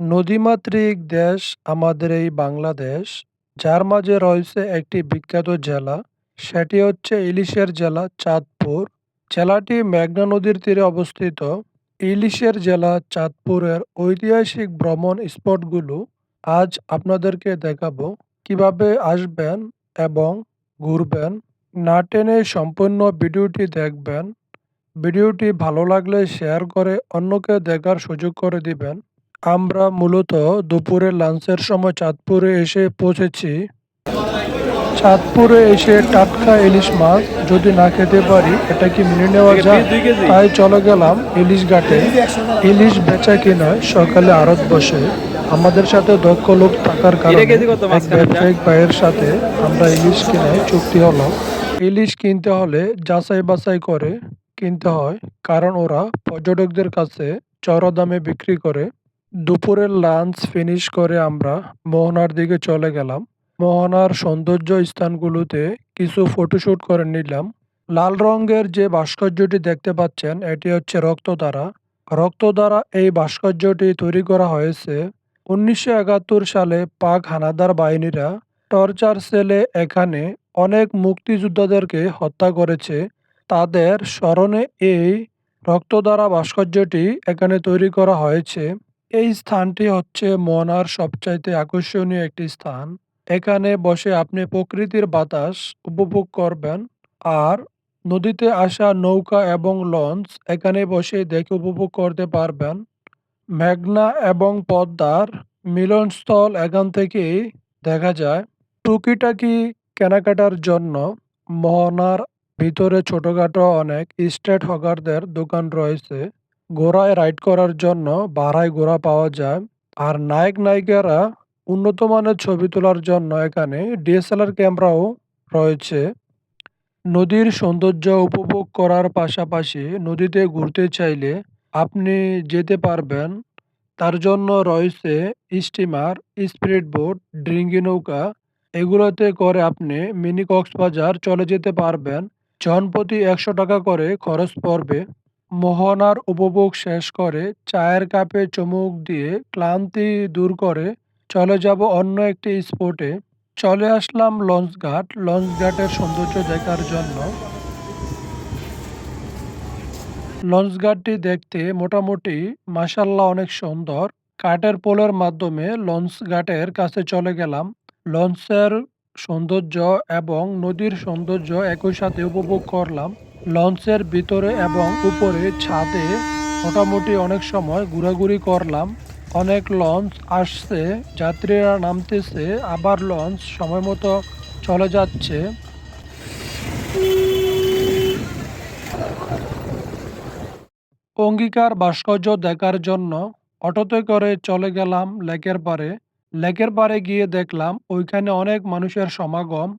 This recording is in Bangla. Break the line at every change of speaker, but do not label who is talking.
নদীমাতৃক দেশ আমাদের এই বাংলাদেশ, যার মাঝে রয়েছে একটি বিখ্যাত জেলা, সেটি হচ্ছে ইলিশের জেলা চাঁদপুর। জেলাটি মেঘনা নদীর তীরে অবস্থিত। ইলিশের জেলা চাঁদপুরের ঐতিহাসিক ভ্রমণ স্পটগুলো আজ আপনাদেরকে দেখাবো। কীভাবে আসবেন এবং ঘুরবেন। না টেনে সম্পূর্ণ ভিডিওটি দেখবেন। ভিডিওটি ভালো লাগলে শেয়ার করে অন্যকে দেখার সুযোগ করে দিবেন। আমরা মূলত দুপুরে লাঞ্চের সময় চাঁদপুরে এসে পৌঁছেছি। চাঁদপুরে এসে টাটকা ইলিশ মাছ যদি না খেতে পারি এটা কি মেনে নেওয়া যায়? তাই চলে গেলাম ইলিশ ঘাটে। ইলিশ বেচা কিনায় সকালে আড়ত বসে আমাদের সাথে দক্ষ লোক থাকার কারণে এক ব্যবসায়িক ভাইয়ের সাথে আমরা ইলিশ কিনে চুক্তি হলো। ইলিশ কিনতে হলে যাচাই বাছাই করে কিনতে হয় কারণ ওরা পর্যটকদের কাছে চড়া দামে বিক্রি করে। দুপুরের লাঞ্চ ফিনিশ করে আমরা মোহনার দিকে চলে গেলাম। মোহনার সৌন্দর্য স্থানগুলোতে কিছু ফটোশ্যুট করে নিলাম। লাল রঙের যে ভাস্কর্যটি দেখতে পাচ্ছেন, এটি হচ্ছে রক্তধারা। রক্তধারা এই ভাস্কর্যটি তৈরি করা হয়েছে উনিশশো একাত্তর সালে পাক হানাদার বাহিনীরা টর্চার সেলে এখানে অনেক মুক্তিযোদ্ধাদেরকে হত্যা করেছে। তাদের স্মরণে এই রক্তধারা ভাস্কর্যটি এখানে তৈরি করা হয়েছে। এই স্থানটি হচ্ছে মনার সবচাইতে আকর্ষণীয় একটি স্থান। এখানে বসে আপনি প্রকৃতির বাতাস উপভোগ করবেন আর নদীতে আসা নৌকা এবং লঞ্চ এখানে বসে দেখে উপভোগ করতে পারবেন। মেঘনা এবং পদ্মার মিলনস্থল এখান থেকেই দেখা যায়। টুকিটাকি কেনাকাটার জন্য মোহনার ভিতরে ছোটখাটো অনেক স্ট্রেট হকারদের দোকান রয়েছে। ঘোড়ায় রাইড করার জন্য ভাড়ায় ঘোড়া পাওয়া যায়। আর নায়ক নায়িকারা উন্নত মানের ছবি তোলার জন্য এখানে ডিএসএলআর ক্যামেরাও রয়েছে। নদীর সৌন্দর্য উপভোগ করার পাশাপাশি নদীতে ঘুরতে চাইলে আপনি যেতে পারবেন। তার জন্য রয়েছে স্টিমার স্পিরিট বোট ডিঙ্গি নৌকা। এগুলোতে করে আপনি মিনি কক্সবাজার চলে যেতে পারবেন। জনপ্রতি একশো টাকা করে খরচ পড়বে। মোহনার উপভোগ শেষ করে চায়ের কাপে চুমুক দিয়ে ক্লান্তি দূর করে চলে যাব অন্য একটি স্পটে। চলে আসলাম লঞ্চ ঘাট লঞ্চ ঘাটের সৌন্দর্য দেখার জন্য। লঞ্চ ঘাটটি দেখতে মোটামুটি মাসাল্লাহ অনেক সুন্দর। কাঠের পোলের মাধ্যমে লঞ্চ ঘাটের কাছে চলে গেলাম। লঞ্চের সৌন্দর্য এবং নদীর সৌন্দর্য একই সাথে উপভোগ করলাম। লঞ্চের ভিতরে এবং উপরে ছাদে মোটামুটি অনেক সময় ঘোরাঘুরি করলাম। অনেক লঞ্চ আসছে, যাত্রীরা নামতেছে, আবার লঞ্চ সময় মতো চলে যাচ্ছে। অঙ্গীকার ভাস্কর্য দেখার জন্য অটোতে করে চলে গেলাম লেকের পারে লেকের পারে গিয়ে দেখলাম ওইখানে অনেক মানুষের সমাগম।